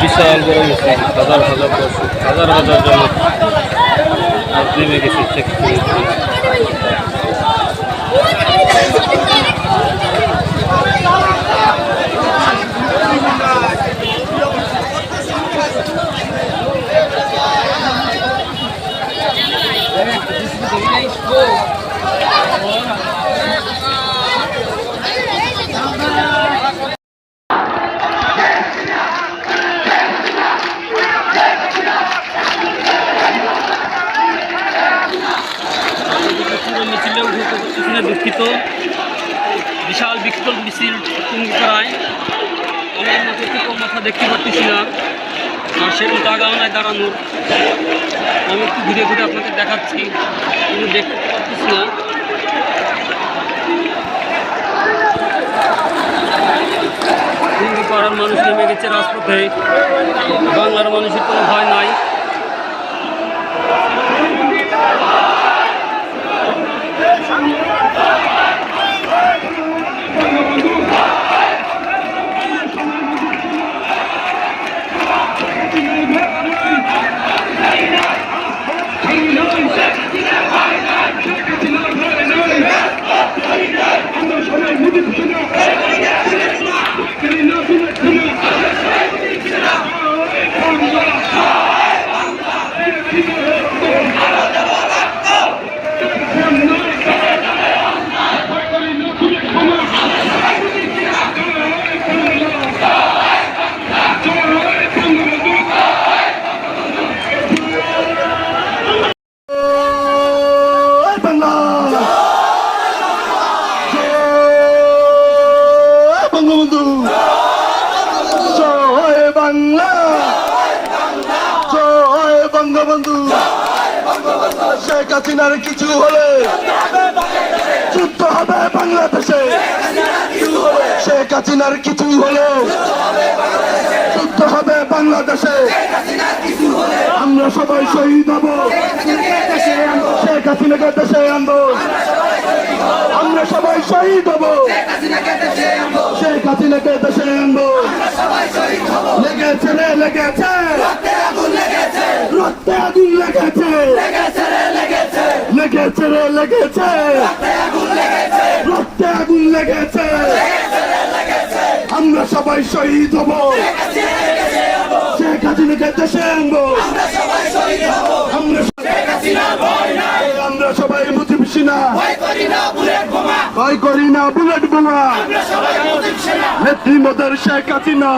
विशाल हजार हजार हजार हजार जन नेमे গেছে চেক করে Let's go. পারতেছি না দুঃখিত। বিশাল বিক্ষোভ মিছিল টুঙ্গিপাড়ায় আমার মতো থেকে মাথা দেখতে পারতেছি না আর সেরকম জায়গাও নাই দাঁড়ানোর আমি একটু ঘুরে ঘুরে আপনাকে দেখাচ্ছি। কিন্তু দেখতে পারতেছি না। টুঙ্গিপাড়ার মানুষ নেমে গেছে রাজপথে। বাংলার মানুষের কোনো ভয় নাই। বঙ্গবন্ধু। শেখ হাসিনার কিছু হলে যুদ্ধ হবে বাংলাদেশে। শেখ হাসিনার কিছু হলে যুদ্ধ হবে বাংলাদেশে। আমরা সবাই শহীদ হব। শেখ হাসিনাকে দেশে আনব। আমরা সবাই শহীদ হব। শেখ হাসিনাকে দেশে আনব। লেগেছে রে, লেগেছে। রক্তে আগুন লেগেছে। লেগেছে রে লেগেছে। রক্তে আগুন লেগেছে। আমরা সবাই শহীদ হব। শেখ হাসিনাকে দেশে আনব। আমরা আমরা সবাই মুজিবসি না ভয় করি না বুলেট বোমা। নেত্রী মোদের শেখ হাসিনা।